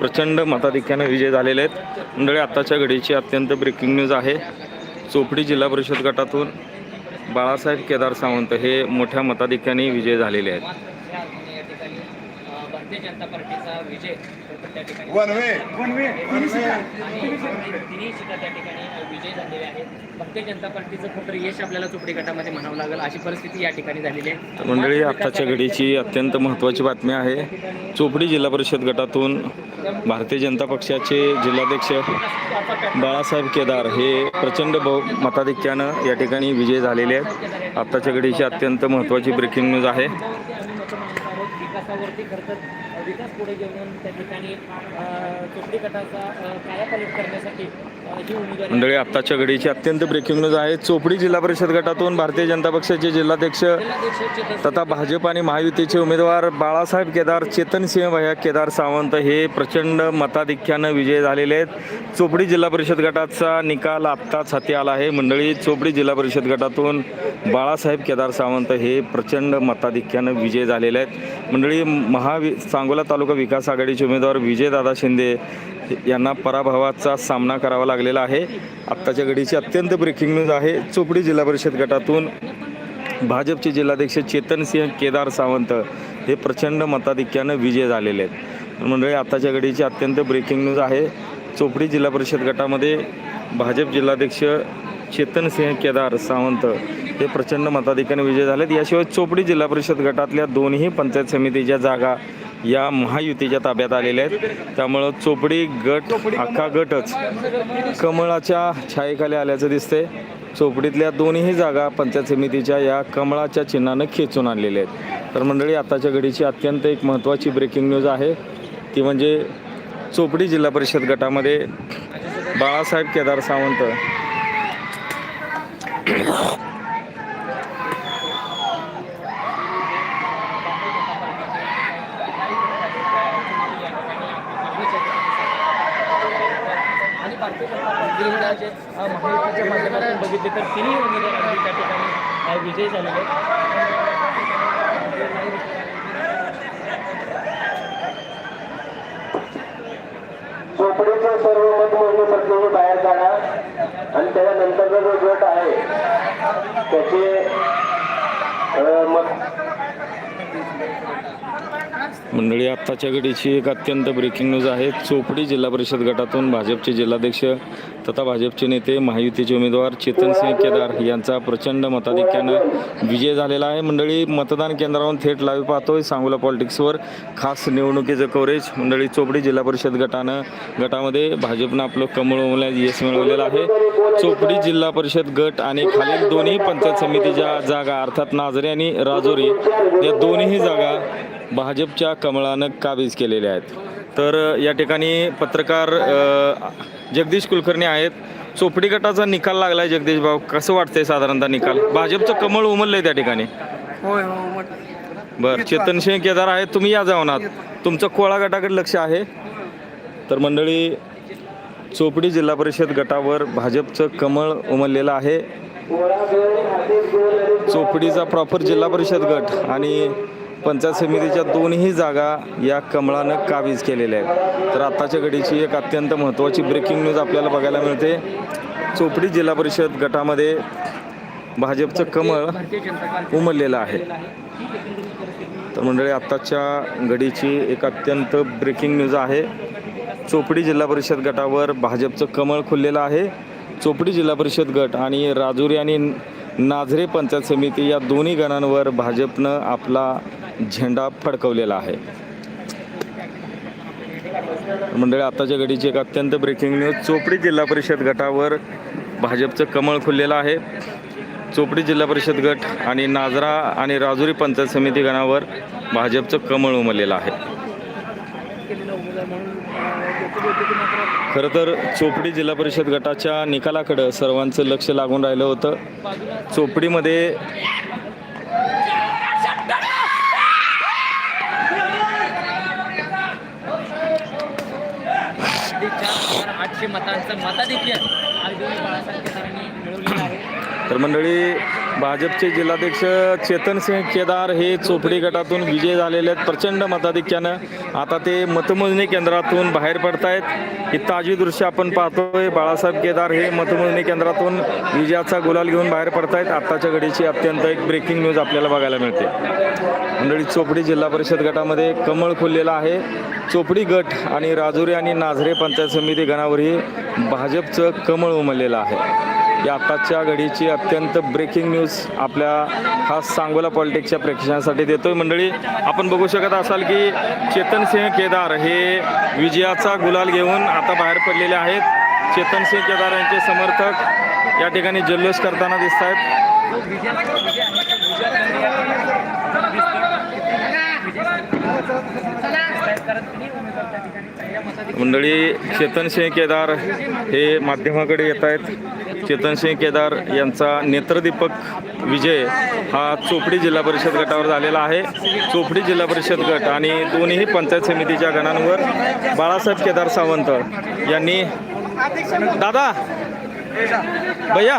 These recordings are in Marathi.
प्रचंड मताधिक्याने विजय झालेले आहेत. मंडळी आत्ताच्या घडीची अत्यंत ब्रेकिंग न्यूज आहे. चोपडी जिल्हा परिषद गटातून बाळासाहेब केदार सावंत हे मोठ्या मताधिक्याने विजय झालेले आहेत. भारतीय जनता पार्टीचा विजय. त्या ठिकाणी. वन वे आणि तिन्ही सीटा. त्या ठिकाणी विजय झालेले आहेत. भारतीय जनता पार्टीचं खरं यश आपल्याला चोपडी गटामध्ये म्हणावं लागेल अशी परिस्थिती या ठिकाणी झालेली आहे. तर मंडळी आत्ताच्या घडीची अत्यंत महत्त्वाची बातमी आहे. चोपडी जिल्हा परिषद गटातून भारतीय जनता पक्षाचे जिल्हाध्यक्ष बाळासाहेब केदार हे प्रचंड बहु मताधिक्यानं या ठिकाणी विजय झालेले आहेत. आत्ताच्या घडीची अत्यंत महत्त्वाची ब्रेकिंग न्यूज आहे. पुढे घेऊन त्या ठिकाणी चोपडी गटाचा कायापालट करण्यासाठी मंडळी आत्ताच्या घडीची अत्यंत ब्रेकिंग न्यूज आहे. चोपडी जिल्हा परिषद गटातून भारतीय जनता पक्षाचे जिल्हाध्यक्ष तथा भाजप आणि महायुतीचे उमेदवार बाळासाहेब केदार चेतनसिंह भैया केदार सावंत हे प्रचंड मताधिक्यानं विजय झालेले आहेत. चोपडी जिल्हा परिषद गटाचा निकाल आत्ताच हाती आला आहे. मंडळी चोपडी जिल्हा परिषद गटातून बाळासाहेब केदार सावंत हे प्रचंड मताधिक्यानं विजय झालेले आहेत. मंडळी महावि सांगोला तालुका विकास आघाडीचे उमेदवार विजयदादा शिंदे यांना पराभवाचा सामना करावा लागलेला आहे. आत्ताच्या घडीची अत्यंत ब्रेकिंग न्यूज आहे. चोपडी जिल्हा परिषद गटातून भाजपचे जिल्हाध्यक्ष चेतनसिंह केदार सावंत हे प्रचंड मताधिक्यानं विजय झालेले आहेत. मंडळी आत्ताच्या घडीची अत्यंत ब्रेकिंग न्यूज आहे. चोपडी जिल्हा परिषद गटामध्ये भाजप जिल्हाध्यक्ष चेतनसिंह केदार सावंत हे प्रचंड मताधिक्याने विजय झालेत. याशिवाय चोपडी जिल्हा परिषद गटातल्या दोन्ही पंचायत समितीच्या जागा या महायुतीच्या ताब्यात आलेल्या आहेत. त्यामुळं चोपडी गट अख्खा गटच कमळाच्या छायेखाली आल्याचं दिसते चोपडीतल्या दोन्ही जागा पंचायत समितीच्या या कमळाच्या चिन्हानं खेचून आणलेल्या आहेत. तर मंडळी आताच्या घडीची अत्यंत एक महत्त्वाची ब्रेकिंग न्यूज आहे. ती म्हणजे चोपडी जिल्हा परिषद गटामध्ये बाळासाहेब केदार सावंत. जनता महायुतीच्या माध्यमातून बघितले तर तिन्ही उमेदवारांनी त्या ठिकाणी विजयी झालेले. आहेत चोपडीचे सर्व मत मोजणी प्रक्रिये बाहेर काढा आणि त्याच्यानंतरचा जो गट आहे त्याचे मत मंडळी आत्ताच्या घडीची एक अत्यंत ब्रेकिंग न्यूज आहे. चोपडी जिल्हा परिषद गटातून भाजपचे जिल्हाध्यक्ष तथा भाजपचे नेते महायुतीचे उमेदवार चेतनसिंह केदार यांचा प्रचंड मताधिक्यानं विजय झालेला आहे. मंडळी मतदान केंद्रावरून थेट लाईव्ह पाहतोय सांगोला पॉलिटिक्सवर. खास निवडणुकीचं कव्हरेज मंडळी चोपडी जिल्हा परिषद गटानं गटामध्ये भाजपनं आपलं कमळ उमल्यात यश मिळवलेलं आहे. चोपडी जिल्हा परिषद गट आणि खालील दोन्ही पंचायत समितीच्या जागा अर्थात नाझरे आणि राजोरी या दोन्ही जागा भाजपच्या कमळानं काबीज केलेल्या आहेत. तर या ठिकाणी पत्रकार जगदीश कुलकर्णी आहेत. चोपडी गटाचा निकाल लागलाय जगदीश भाऊ. कसं वाटतंय साधारणतः निकाल? भाजपचं कमळ उमललंय त्या ठिकाणी. होय हो बरं चेतनसिंह केदार आहेत. तुम्ही या जाऊन आहात तुमचं कोळा गटाकडे लक्ष आहे. तर मंडळी चोपडी जिल्हा परिषद गटावर भाजपचं कमळ उमललेलं आहे. चोपडीचा प्रॉपर जिल्हा परिषद गट आणि पंचायत समितीच्या दोन्ही जागा या कमळानं काबीज केलेल्या आहेत. तर आत्ताच्या घडीची एक अत्यंत महत्त्वाची ब्रेकिंग न्यूज आपल्याला बघायला मिळते. चोपडी जिल्हा परिषद गटामध्ये भाजपचं कमळ उमललेलं आहे. तर मंडळी आत्ताच्या घडीची एक अत्यंत ब्रेकिंग न्यूज आहे. चोपडी जिल्हा परिषद गटावर भाजपचं कमळ खुललेलं आहे. चोपडी जिल्हा परिषद गट आणि राजुरी आणि नाझरे पंचायत समिती या दोन्ही गणांवर भाजपनं आपला झेंडा फडकवलेला आहे. मंडळी आत्ताच्या घडीची एक अत्यंत ब्रेकिंग न्यूज चोपडी जिल्हा परिषद गटावर भाजपचं कमळ खुललेलं आहे. चोपडी जिल्हा परिषद गट आणि नाजरा आणि राजुरी पंचायत समिती गणावर भाजपचं कमळ उमललेलं आहे. खरं तर चोपडी जिल्हा परिषद गटाच्या निकालाकडं सर्वांचं लक्ष लागून राहिलं होतं. चोपडीमध्ये हजार आठशे मतांचं मताधिक्य आज बाळासाहेब मिळवलेलं आहे. तर मंडळी भाजपचे जिल्हाध्यक्ष चेतनसिंह केदार हे चोपडी गटातून विजय झालेले आहेत. प्रचंड मताधिक्यानं आता ते मतमोजणी केंद्रातून बाहेर पडतायत. ही ताजी दृश्य आपण पाहतोय. बाळासाहेब केदार हे मतमोजणी केंद्रातून विजयाचा गुलाल घेऊन बाहेर पडतायत. आत्ताच्या घडीची अत्यंत एक ब्रेकिंग न्यूज आपल्याला बघायला मिळते. मंडळी चोपडी जिल्हा परिषद गटामध्ये कमळ खुललेला आहे. चोपडी गट आणि राजुरी आणि नाझरे पंचायत समिती गणावरही भाजपचं कमळ उमललेलं आहे. या आताच्या घडीची अत्यंत ब्रेकिंग न्यूज आपल्या खास सांगोला पॉलिटिक्सच्या प्रेक्षकांसाठी देतोय. मंडळी आपण बघू शकत असाल की चेतन सिंह केदार हे विजयाचा गुलाल घेऊन आता बाहेर पडलेले आहेत. चेतन सिंह केदार यांचे समर्थक या ठिकाणी जल्लोष करताना दिसत आहेत मंडळी चेतन सिंह केदार हे माध्यमाकडे येत आहेत चेतनसिंह केदार यांचा नेत्रदीपक विजय हा चोपडी जिल्हा परिषद गटावर झालेला आहे. चोपडी जिल्हा परिषद गट आणि दोन्ही पंचायत समितीच्या गणांवर बाळासाहेब केदार सावंत यांनी दादा! भैया!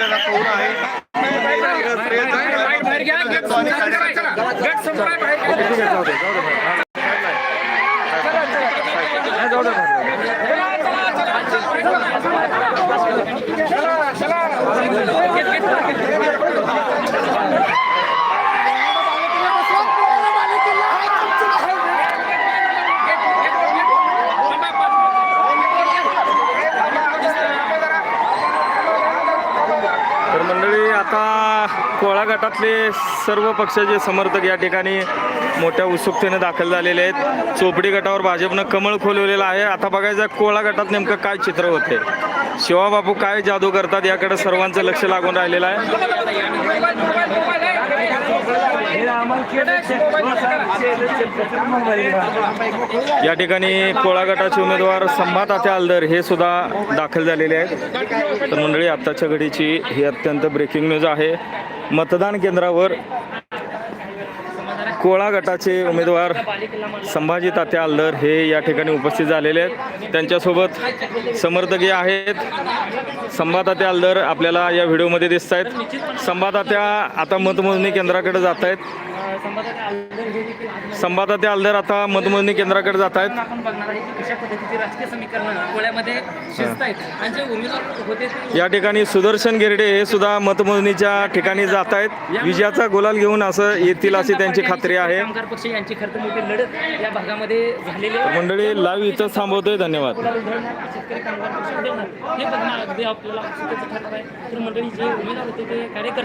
आपल्याला कौल आहे? तर मंडळी आता कोळा गटातले सर्व पक्षाचे समर्थक या ठिकाणी मोठ्या उत्सुकतेने दाखल झालेले आहेत. चोपडी गटावर भाजपनं कमळ खोलवलेलं आहे. आता बघायचं कोळा गटात नेमकं काय चित्र होते शिवाबापू काय जादू करतात याकडे सर्वांचं लक्ष लागून राहिलेलं आहे. या ठिकाणी कोळा गटाचे उमेदवार आते आलदर हे सुद्धा दाखल झालेले आहेत. तर मंडळी आत्ताच्या घडीची ही अत्यंत ब्रेकिंग न्यूज आहे. मतदान केंद्रावर कोळा गटाचे उमेदवार संभाजी तात्या आलदर हे या ठिकाणी उपस्थित झालेले आहेत. त्यांच्यासोबत समर्थकी आहेत. संभातात्या आलदर आपल्याला या व्हिडिओमध्ये दिसत आहेत संभातात्या आता मतमोजणी केंद्राकडे जात आहेत संवादाचा आल्दर आता मतमोजणी केंद्राकडे जात आहेत. आपण बघणार आहे की कशा पद्धतीची राजकीय समीकरण कोळ्यामध्ये शिजत आहेत आणि जे उमेदवार होते ते या ठिकाणी सुदर्शन गिरडे हे सुद्धा मतमोजणीच्या ठिकाणी जात आहेत. विजयाचा गुलाल घेऊन असं येतील अशी त्यांची खात्री आहे. कामगार पक्ष यांची खरं तर मोठी लढत या भागामध्ये झालेली आहे. मंडळी लाईव्ह इथं थांबवतोय. धन्यवाद. कोणाला उधळणार, शेतकरी कामगार पक्ष उधळणार हे बघणार अगदी आपल्याला उत्सुकतेचं ठरणार आहे. तर मंडळी जे उमेदवार होते ते कार्यकर्ते